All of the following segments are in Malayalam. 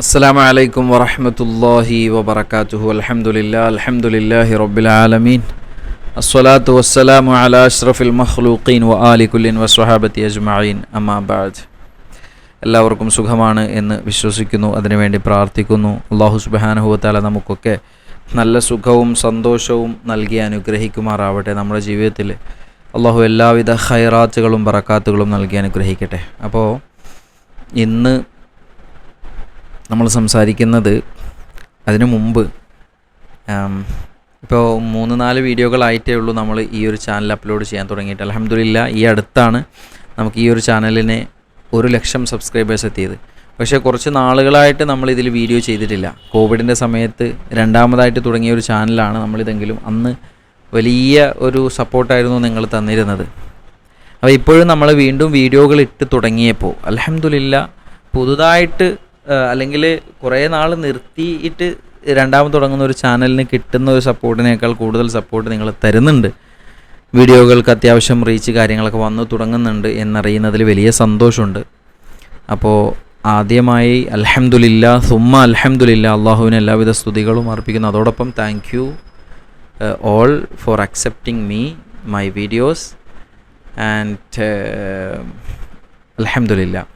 അസ്സാം വലൈക്കും വറഹമത്തല്ലാഹി വബർക്കാത്തുഹു അലഹമുല്ല അലഹമുല്ലാഹി റബ്ബിലാലമീൻ അസ്വലാത്തു വസ്സലാമു അല അഷ്റഫുൽ മഹ്ലൂഖീൻ വ ആലിക്കുല്ലിൻ വസ്വഹാബത്തി അജ്മീൻ അമ്മാബാദ് എല്ലാവർക്കും സുഖമാണ് എന്ന് വിശ്വസിക്കുന്നു അതിനുവേണ്ടി പ്രാർത്ഥിക്കുന്നു. അള്ളാഹു സുബാനുഹുവത്താല നമുക്കൊക്കെ നല്ല സുഖവും സന്തോഷവും നൽകി അനുഗ്രഹിക്കുമാറാവട്ടെ നമ്മുടെ ജീവിതത്തിൽ അള്ളാഹു എല്ലാവിധ ഹൈറാത്തുകളും പറക്കാത്തുകളും നൽകി അനുഗ്രഹിക്കട്ടെ. അപ്പോൾ ഇന്ന് നമ്മൾ സംസാരിക്കുന്നത് അതിനു മുമ്പ് ഇപ്പോൾ മൂന്ന് നാല് വീഡിയോകളായിട്ടേ ഉള്ളൂ നമ്മൾ ഈ ഒരു ചാനൽ അപ്ലോഡ് ചെയ്യാൻ തുടങ്ങിയിട്ട്. അലഹമ്മദില്ല ഈ അടുത്താണ് നമുക്ക് ഈ ഒരു ചാനലിനെ ഒരു ലക്ഷം സബ്സ്ക്രൈബേഴ്സ് എത്തിയത്. പക്ഷേ കുറച്ച് നാളുകളായിട്ട് നമ്മൾ ഇതിൽ വീഡിയോ ചെയ്തിട്ടില്ല. കോവിഡിന്റെ സമയത്ത് രണ്ടാമതായിട്ട് തുടങ്ങിയ ഒരു ചാനലാണ് നമ്മളിതെങ്കിലും അന്ന് വലിയ ഒരു സപ്പോർട്ടായിരുന്നു നിങ്ങൾ തന്നിരുന്നത്. അപ്പോൾ ഇപ്പോഴും നമ്മൾ വീണ്ടും വീഡിയോകൾ ഇട്ട് തുടങ്ങിയപ്പോൾ അലഹമ്മദില്ല പുതുതായിട്ട് അല്ലെങ്കിൽ കുറേ നാൾ നിർത്തിയിട്ട് രണ്ടാമത് തുടങ്ങുന്ന ഒരു ചാനലിന് കിട്ടുന്ന ഒരു സപ്പോർട്ടിനേക്കാൾ കൂടുതൽ സപ്പോർട്ട് നിങ്ങൾ തരുന്നുണ്ട്. വീഡിയോകൾക്ക് അത്യാവശ്യം റീച്ച് കാര്യങ്ങളൊക്കെ വന്നു തുടങ്ങുന്നുണ്ട് എന്നറിയുന്നതിൽ വലിയ സന്തോഷമുണ്ട്. അപ്പോൾ ആദ്യമായി അലഹമുല്ല സുമ്മ അലഹമുല്ല അള്ളാഹുവിന് എല്ലാവിധ സ്തുതികളും അർപ്പിക്കുന്നു. അതോടൊപ്പം thank you all for accepting me my videos and അൽഹംദുലില്ല.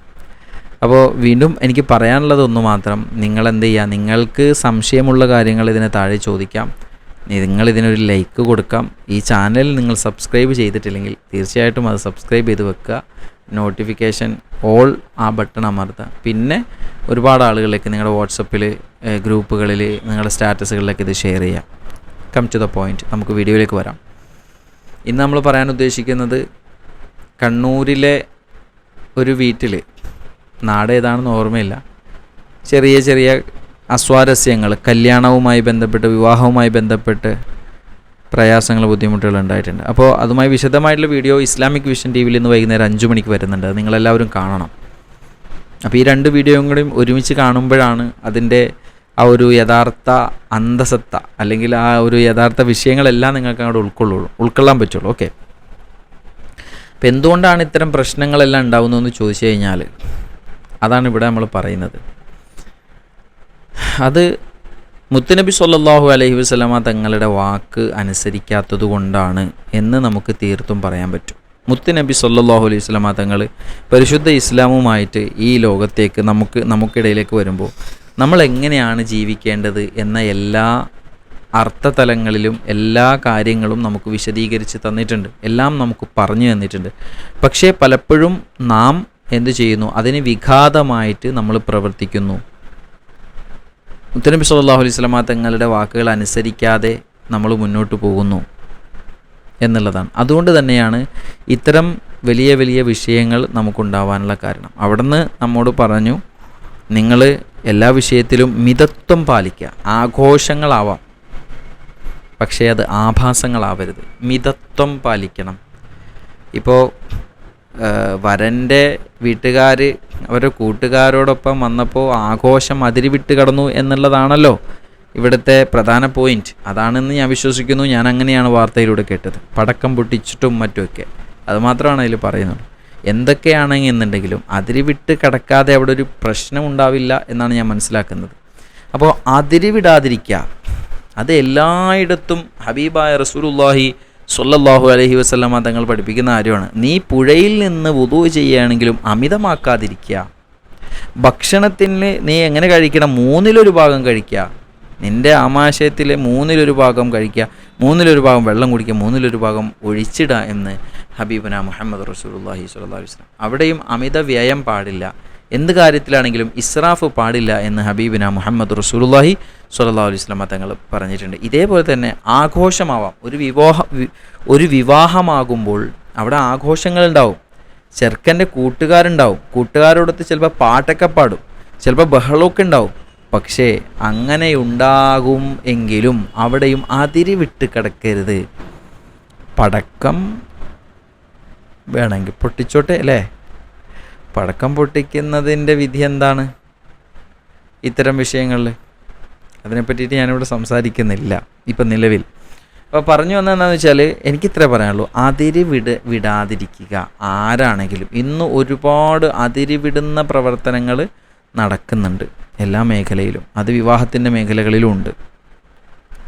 അപ്പോൾ വീണ്ടും എനിക്ക് പറയാനുള്ളത് ഒന്ന് മാത്രം. നിങ്ങൾ എന്ത് ചെയ്യുക നിങ്ങൾക്ക് സംശയമുള്ള കാര്യങ്ങൾ ഇതിനെ താഴെ ചോദിക്കാം. നിങ്ങൾ ഇതിനൊരു ലൈക്ക് കൊടുക്കാം. ഈ ചാനൽ നിങ്ങൾ സബ്സ്ക്രൈബ് ചെയ്തിട്ടില്ലെങ്കിൽ തീർച്ചയായിട്ടും അത് സബ്സ്ക്രൈബ് ചെയ്ത് വെക്കുക. നോട്ടിഫിക്കേഷൻ ഓൾ ആ ബട്ടൺ അമർത്തുക. പിന്നെ ഒരുപാട് ആളുകളിലേക്ക് നിങ്ങളുടെ വാട്സപ്പിൽ ഗ്രൂപ്പുകളിൽ നിങ്ങളുടെ സ്റ്റാറ്റസുകളിലേക്ക് ഇത് ഷെയർ ചെയ്യാം. കം ടു ദ പോയിന്റ് നമുക്ക് വീഡിയോയിലേക്ക് വരാം. ഇന്ന് നമ്മൾ പറയാൻ ഉദ്ദേശിക്കുന്നത് കണ്ണൂരിലെ ഒരു വീട്ടിൽ നാട് ഏതാണെന്ന് ഓർമ്മയില്ല. ചെറിയ ചെറിയ അസ്വാരസ്യങ്ങൾ കല്യാണവുമായി ബന്ധപ്പെട്ട് വിവാഹവുമായി ബന്ധപ്പെട്ട് പ്രയാസങ്ങൾ ബുദ്ധിമുട്ടുകൾ ഉണ്ടായിട്ടുണ്ട്. അപ്പോൾ അതുമായി വിശദമായിട്ടുള്ള വീഡിയോ ഇസ്ലാമിക് വിഷൻ ടി വിയിൽ ഇന്ന് വൈകുന്നേരം അഞ്ച് മണിക്ക് വരുന്നുണ്ട്. നിങ്ങളെല്ലാവരും കാണണം. അപ്പോൾ ഈ രണ്ട് വീഡിയോയും കൂടി ഒരുമിച്ച് കാണുമ്പോഴാണ് അതിന്റെ ആ ഒരു യഥാർത്ഥ അന്തസത്ത അല്ലെങ്കിൽ ആ ഒരു യഥാർത്ഥ വിഷയങ്ങളെല്ലാം നിങ്ങൾക്ക് അങ്ങോട്ട് ഉൾക്കൊള്ളുള്ളൂ. ഉൾക്കൊള്ളാൻ പറ്റുള്ളൂ. ഓക്കെ. അപ്പോൾ എന്തുകൊണ്ടാണ് ഇത്തരം പ്രശ്നങ്ങളെല്ലാം ഉണ്ടാകുന്നതെന്ന് ചോദിച്ചു കഴിഞ്ഞാൽ അതാണ് ഇവിടെ നമ്മൾ പറയുന്നത്. അത് മുത്തുനബി സല്ലാഹു അലൈഹി വസ്ലമ തങ്ങളുടെ വാക്ക് അനുസരിക്കാത്തത് കൊണ്ടാണ് എന്ന് നമുക്ക് തീർത്തും പറയാൻ പറ്റും. മുത്തുനബി സല്ലാഹു അലൈഹി വസ്ലമ തങ്ങൾ പരിശുദ്ധ ഇസ്ലാമുമായിട്ട് ഈ ലോകത്തേക്ക് നമുക്ക് നമുക്കിടയിലേക്ക് വരുമ്പോൾ നമ്മൾ എങ്ങനെയാണ് ജീവിക്കേണ്ടത് എന്ന എല്ലാ അർത്ഥതലങ്ങളിലും എല്ലാ കാര്യങ്ങളും നമുക്ക് വിശദീകരിച്ച് തന്നിട്ടുണ്ട്. എല്ലാം നമുക്ക് പറഞ്ഞു തന്നിട്ടുണ്ട്. പക്ഷേ പലപ്പോഴും നാം എന്തു ചെയ്യുന്നു? അതിന് വിഘാതമായിട്ട് നമ്മൾ പ്രവർത്തിക്കുന്നു. മുത്തനബി സല്ലാഹു അലൈഹി സ്വലമ തങ്ങളുടെ വാക്കുകൾ അനുസരിക്കാതെ നമ്മൾ മുന്നോട്ട് പോകുന്നു എന്നുള്ളതാണ്. അതുകൊണ്ട് തന്നെയാണ് ഇത്തരം വലിയ വലിയ വിഷയങ്ങൾ നമുക്കുണ്ടാവാനുള്ള കാരണം. അവിടുന്ന് നമ്മോട് പറഞ്ഞു നിങ്ങൾ എല്ലാ വിഷയത്തിലും മിതത്വം പാലിക്കുക. ആഘോഷങ്ങളാവാം. പക്ഷേ അത് ആഭാസങ്ങളാവരുത്. മിതത്വം പാലിക്കണം. ഇപ്പോൾ വരന്റെ വീട്ടുകാർ അവരുടെ കൂട്ടുകാരോടൊപ്പം വന്നപ്പോൾ ആഘോഷം അതിരി വിട്ട് കടന്നു എന്നുള്ളതാണല്ലോ ഇവിടുത്തെ പ്രധാന പോയിന്റ് അതാണെന്ന് ഞാൻ വിശ്വസിക്കുന്നു ഞാൻ അങ്ങനെയാണ് വാർത്തയിലൂടെ കേട്ടത്. പടക്കം പൊട്ടിച്ചിട്ടും മറ്റുമൊക്കെ. അതുമാത്രമാണ് അതിൽ പറയുന്നത്. എന്തൊക്കെയാണെങ്കിൽ എന്നുണ്ടെങ്കിലും അതിരി വിട്ട് കടക്കാതെ അവിടെ ഒരു പ്രശ്നം ഉണ്ടാവില്ല എന്നാണ് ഞാൻ മനസ്സിലാക്കുന്നത്. അപ്പോൾ അതിരി വിടാതിരിക്കുക അത് എല്ലായിടത്തും ഹബീബായ റസൂലുല്ലാഹി സൊല്ലാഹു അലഹി വസ്ലാമ തങ്ങൾ പഠിപ്പിക്കുന്ന കാര്യമാണ്. നീ പുഴയിൽ നിന്ന് വുതു ചെയ്യുകയാണെങ്കിലും അമിതമാക്കാതിരിക്കുക. ഭക്ഷണത്തിന് നീ എങ്ങനെ കഴിക്കണം? മൂന്നിലൊരു ഭാഗം കഴിക്കുക. നിന്റെ ആമാശയത്തിലെ മൂന്നിലൊരു ഭാഗം കഴിക്കുക. മൂന്നിലൊരു ഭാഗം വെള്ളം കുടിക്കുക. മൂന്നിലൊരു ഭാഗം ഒഴിച്ചിടുക എന്ന് ഹബീബന മുഹമ്മദ് റസൂലുല്ലാഹി സ്വല്ലാ വസ്ലാം അവിടെയും അമിത വ്യയം പാടില്ല. എന്ത് കാര്യത്തിലാണെങ്കിലും ഇസ്രാഫ് പാടില്ല എന്ന് ഹബീബിന മുഹമ്മദ് റസൂലുല്ലാഹി സ്വല്ലാ അലൈഹി തങ്ങൾ പറഞ്ഞിട്ടുണ്ട്. ഇതേപോലെ തന്നെ ആഘോഷമാവാം. ഒരു വിവാഹ ഒരു വിവാഹമാകുമ്പോൾ അവിടെ ആഘോഷങ്ങളുണ്ടാവും ചെറുക്കന്റെ കൂട്ടുകാരുണ്ടാവും. കൂട്ടുകാരോടൊത്ത് ചിലപ്പോൾ പാട്ടൊക്കെ പാടും. ചിലപ്പോൾ ബഹളമൊക്കെ ഉണ്ടാവും. പക്ഷേ അങ്ങനെ ഉണ്ടാകും എങ്കിലും അവിടെയും അതിരി വിട്ട് കിടക്കരുത്. പടക്കം വേണമെങ്കിൽ പൊട്ടിച്ചോട്ടെ അല്ലേ? പടക്കം പൊട്ടിക്കുന്നതിന്റെ വിധി എന്താണ്? ഇത്തരം വിഷയങ്ങളിൽ. അതിനെ പറ്റിയിട്ട് ഞാനിവിടെ സംസാരിക്കുന്നില്ല ഇപ്പം നിലവിൽ. അപ്പോൾ പറഞ്ഞു വന്നതെന്താണെന്ന് വെച്ചാൽ എനിക്കിത്രേ പറയാനുള്ളൂ. അതിരി വിട വിടാതിരിക്കുക. ആരാണെങ്കിലും ഇന്ന് ഒരുപാട് അതിരി വിടുന്ന പ്രവർത്തനങ്ങൾ നടക്കുന്നുണ്ട് എല്ലാ മേഖലയിലും. അത് വിവാഹത്തിന്റെ മേഖലകളിലും ഉണ്ട്.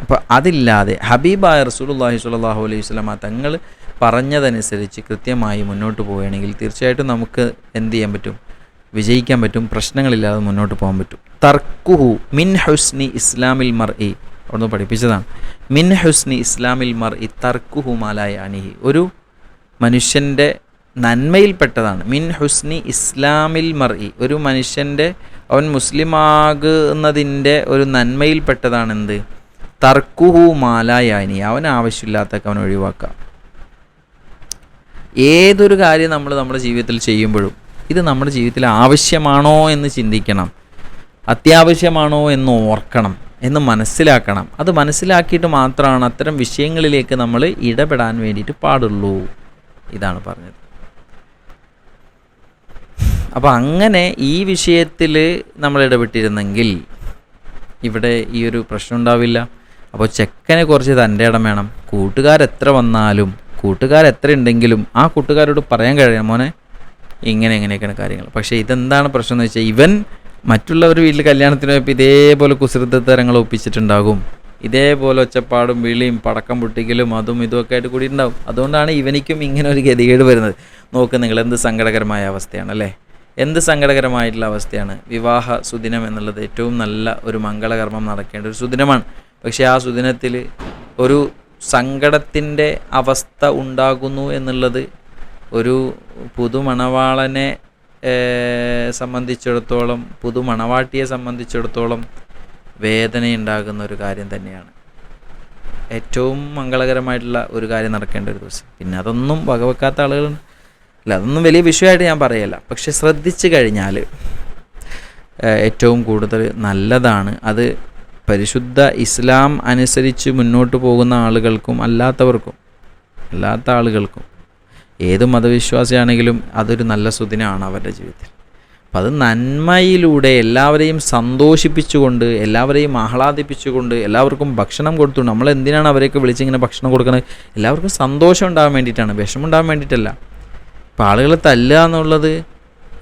അപ്പോൾ അതില്ലാതെ ഹബീബായ റസൂലുള്ളാഹി സ്വല്ലല്ലാഹു അലൈഹി വസല്ലമ തങ്ങൾ പറഞ്ഞതനുസരിച്ച് കൃത്യമായി മുന്നോട്ട് പോവുകയാണെങ്കിൽ തീർച്ചയായിട്ടും നമുക്ക് എന്ത് ചെയ്യാൻ പറ്റും? വിജയിക്കാൻ പറ്റും. പ്രശ്നങ്ങളില്ലാതെ മുന്നോട്ട് പോകാൻ പറ്റും. തർക്കുഹു മിൻ ഹുസ്നി ഇസ്ലാമിൽ മർ ഇ അവിടുന്ന് പഠിപ്പിച്ചതാണ്. മിൻ ഹുസ്നി ഇസ്ലാമിൽ മർ ഇ തർക്കുഹു മാലായ അനിഹി. ഒരു മനുഷ്യന്റെ നന്മയിൽപ്പെട്ടതാണ്. മിൻ ഹുസ്നി ഇസ്ലാമിൽ മർ ഇ ഒരു മനുഷ്യന്റെ അവൻ മുസ്ലിമാകുന്നതിന്റെ ഒരു നന്മയിൽപ്പെട്ടതാണെന്ത്? തർക്കുഹു മാലായാനി അവൻ ആവശ്യമില്ലാത്തൊക്കെ അവൻ ഒഴിവാക്കാം ഏതൊരു കാര്യം നമ്മൾ നമ്മുടെ ജീവിതത്തിൽ ചെയ്യുമ്പോഴും ഇത് നമ്മുടെ ജീവിതത്തിൽ ആവശ്യമാണോ എന്ന് ചിന്തിക്കണം. അത്യാവശ്യമാണോ എന്ന് ഓർക്കണം എന്ന് മനസ്സിലാക്കണം. അത് മനസ്സിലാക്കിയിട്ട് മാത്രമാണ് അത്തരം വിഷയങ്ങളിലേക്ക് നമ്മൾ ഇടപെടാൻ വേണ്ടിയിട്ട് പാടുള്ളൂ. ഇതാണ് പറഞ്ഞത്. അപ്പോൾ അങ്ങനെ ഈ വിഷയത്തിൽ നമ്മൾ ഇടപെട്ടിരുന്നെങ്കിൽ ഇവിടെ ഈ ഒരു പ്രശ്നം ഉണ്ടാവില്ല. അപ്പോൾ ചെക്കനെ കുറച്ച് തന്റെ ഇടം വേണം. കൂട്ടുകാരെത്ര വന്നാലും കൂട്ടുകാരെത്ര ഉണ്ടെങ്കിലും ആ കൂട്ടുകാരോട് പറയാൻ കഴിയാം മോനെ ഇങ്ങനെ എങ്ങനെയൊക്കെയാണ് കാര്യങ്ങൾ. പക്ഷേ ഇതെന്താണ് പ്രശ്നം എന്ന് വെച്ചാൽ ഇവൻ മറ്റുള്ളവർ വീട്ടിൽ കല്യാണത്തിന് പോയപ്പോൾ ഇതേപോലെ കുസൃത്തരങ്ങൾ ഒപ്പിച്ചിട്ടുണ്ടാകും. ഇതേപോലെ ഒച്ചപ്പാടും വിളിയും പടക്കം പൊട്ടിക്കലും അതും ഇതുമൊക്കെ ആയിട്ട് കൂടി ഉണ്ടാകും അതുകൊണ്ടാണ് ഇവനിക്കും ഇങ്ങനെ ഒരു ഗതികേട് വരുന്നത്. നോക്ക് നിങ്ങൾ എന്ത് സങ്കടകരമായ അവസ്ഥയാണ് അല്ലേ? എന്ത് സങ്കടകരമായിട്ടുള്ള അവസ്ഥയാണ്. വിവാഹ സുദിനം എന്നുള്ളത് ഏറ്റവും നല്ല ഒരു മംഗളകർമ്മം നടക്കേണ്ട ഒരു സുദിനമാണ്. പക്ഷേ ആ സുദിനത്തിൽ ഒരു സങ്കടത്തിന്റെ അവസ്ഥ ഉണ്ടാകുന്നു എന്നുള്ളത് ഒരു പുതുമണവാളനെ സംബന്ധിച്ചിടത്തോളം പുതുമണവാട്ടിയെ സംബന്ധിച്ചിടത്തോളം വേദനയുണ്ടാകുന്ന ഒരു കാര്യം തന്നെയാണ്. ഏറ്റവും മംഗളകരമായിട്ടുള്ള ഒരു കാര്യം നടക്കേണ്ട ഒരു ദിവസം. പിന്നെ അതൊന്നും വകവെക്കാത്ത ആളുകൾ അല്ല അതൊന്നും വലിയ വിഷയമായിട്ട് ഞാൻ പറയല്ല. പക്ഷെ ശ്രദ്ധിച്ചു കഴിഞ്ഞാൽ ഏറ്റവും കൂടുതൽ നല്ലതാണ് അത് പരിശുദ്ധ ഇസ്ലാം അനുസരിച്ച് മുന്നോട്ട് പോകുന്ന ആളുകൾക്കും അല്ലാത്തവർക്കും അല്ലാത്ത ആളുകൾക്കും ഏത് മതവിശ്വാസിയാണെങ്കിലും അതൊരു നല്ല സുദിനമാണ് അവരുടെ ജീവിതത്തിൽ. അപ്പം അത് നന്മയിലൂടെ എല്ലാവരെയും സന്തോഷിപ്പിച്ചുകൊണ്ട് എല്ലാവരെയും ആഹ്ലാദിപ്പിച്ചുകൊണ്ട് എല്ലാവർക്കും ഭക്ഷണം കൊടുത്തുകൊണ്ട് നമ്മൾ എന്തിനാണ് അവരെയൊക്കെ വിളിച്ചിങ്ങനെ ഭക്ഷണം കൊടുക്കുന്നത് എല്ലാവർക്കും സന്തോഷം ഉണ്ടാകാൻ വേണ്ടിയിട്ടാണ് വിഷമം ഉണ്ടാകാൻ വേണ്ടിയിട്ടല്ല. അപ്പോൾ ആളുകളെ തല്ലുക എന്നുള്ളത്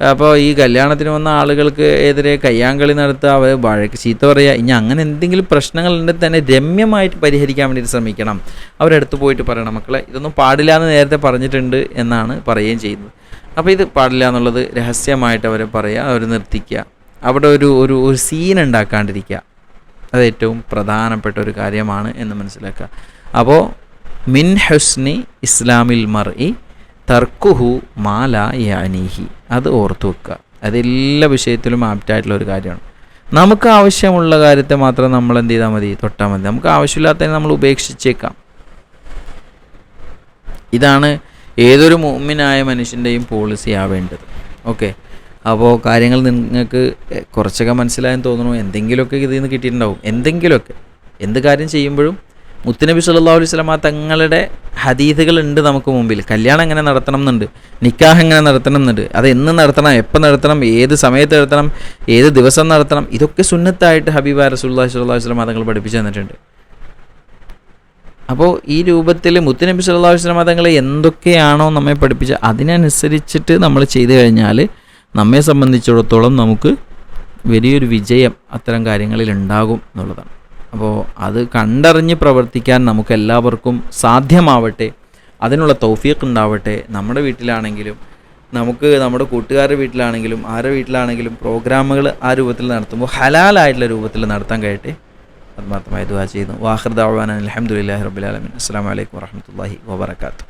അപ്പോൾ ഈ കല്യാണത്തിന് വന്ന ആളുകൾക്ക് എതിരെ കയ്യാങ്കളി നടത്തുക അവർ വഴക്ക് ചീത്ത പറയുക ഇനി അങ്ങനെ എന്തെങ്കിലും പ്രശ്നങ്ങളുണ്ടെങ്കിൽ തന്നെ രമ്യമായിട്ട് പരിഹരിക്കാൻ വേണ്ടിയിട്ട് ശ്രമിക്കണം. അവരടുത്ത് പോയിട്ട് പറയണം മക്കളെ ഇതൊന്നും പാടില്ല എന്ന് നേരത്തെ പറഞ്ഞിട്ടുണ്ട് എന്നാണ് പറയുകയും ചെയ്യുന്നത്. അപ്പോൾ ഇത് പാടില്ല എന്നുള്ളത് രഹസ്യമായിട്ട് അവരെ പറയുക അവർ നിർത്തിക്കുക. അവിടെ ഒരു ഒരു ഒരു സീൻ ഉണ്ടാക്കാണ്ടിരിക്കുക. അത് ഏറ്റവും പ്രധാനപ്പെട്ട ഒരു കാര്യമാണ് എന്ന് മനസ്സിലാക്കുക. അപ്പോൾ മിൻ ഹുസ്നി ഇസ്ലാമിൽ മർ ഇ തർക്കുഹു മാല യാനീഹി. അത് ഓർത്തു വെക്കുക. അതെല്ലാ വിഷയത്തിലും ആപ്റ്റായിട്ടുള്ള ഒരു കാര്യമാണ്. നമുക്ക് ആവശ്യമുള്ള കാര്യത്തെ മാത്രം നമ്മൾ എന്ത് ചെയ്താൽ മതി? തൊട്ടാൽ മതി. നമുക്ക് ആവശ്യമില്ലാത്തതിനെ നമ്മൾ ഉപേക്ഷിച്ചേക്കാം. ഇതാണ് ഏതൊരു മുമ്മിനായ മനുഷ്യന്റെയും പോളിസി ആവേണ്ടത്. ഓക്കെ? അപ്പോൾ കാര്യങ്ങൾ നിങ്ങൾക്ക് കുറച്ചൊക്കെ മനസ്സിലായെന്ന് തോന്നുന്നു. എന്തെങ്കിലുമൊക്കെ ഇതിൽ നിന്ന് കിട്ടിയിട്ടുണ്ടാവും. എന്തെങ്കിലുമൊക്കെ. എന്ത് കാര്യം ചെയ്യുമ്പോഴും മുത്തുനബി സല്ലല്ലാഹു അലൈഹി വസല്ലമ തങ്ങളുടെ ഹദീദുകൾ ഉണ്ട് നമുക്ക് മുമ്പിൽ. കല്യാണം എങ്ങനെ നടത്തണം എന്നുണ്ട്. നിക്കാഹ് എങ്ങനെ നടത്തണം എന്നുണ്ട്. അത് എന്ന് നടത്തണം എപ്പോൾ നടത്തണം ഏത് സമയത്ത് നടത്തണം ഏത് ദിവസം നടത്തണം ഇതൊക്കെ സുന്നത്തായിട്ട് ഹബീബ റസൂല്ലാ അലൈഹി വസല്ലമ തങ്ങൾ പഠിപ്പിച്ചു തന്നിട്ടുണ്ട്. അപ്പോൾ ഈ രൂപത്തിൽ മുത്തുനബി അലൈഹി വസല്ലമ തങ്ങൾ എന്തൊക്കെയാണോ നമ്മെ പഠിപ്പിച്ച അതിനനുസരിച്ചിട്ട് നമ്മൾ ചെയ്തു കഴിഞ്ഞാൽ നമ്മെ സംബന്ധിച്ചിടത്തോളം നമുക്ക് വലിയൊരു വിജയം അത്തരം കാര്യങ്ങളിൽ ഉണ്ടാകും എന്നുള്ളതാണ്. അപ്പോൾ അത് കണ്ടറിഞ്ഞ് പ്രവർത്തിക്കാൻ നമുക്ക് എല്ലാവർക്കും സാധ്യമാവട്ടെ അതിനുള്ള തൗഫീഖ് ഉണ്ടാവട്ടെ. നമ്മുടെ വീട്ടിലാണെങ്കിലും നമുക്ക് നമ്മുടെ കൂട്ടുകാരുടെ വീട്ടിലാണെങ്കിലും ആരുടെ വീട്ടിലാണെങ്കിലും പ്രോഗ്രാമുകൾ ആ രൂപത്തിൽ നടത്തുമ്പോൾ ഹലാലായിട്ടുള്ള രൂപത്തിൽ നടത്താൻ കഴിയട്ടെ. ആത്മാർത്ഥമായി ദുവാ ചെയ്യുന്നു. വാഹൃദാൻ അലഹമുല്ലാ റബുലാലമിൻ അസ്സാം വലൈക്കും വാഹമത്തല്ലാഹി വാബർക്കാത്തു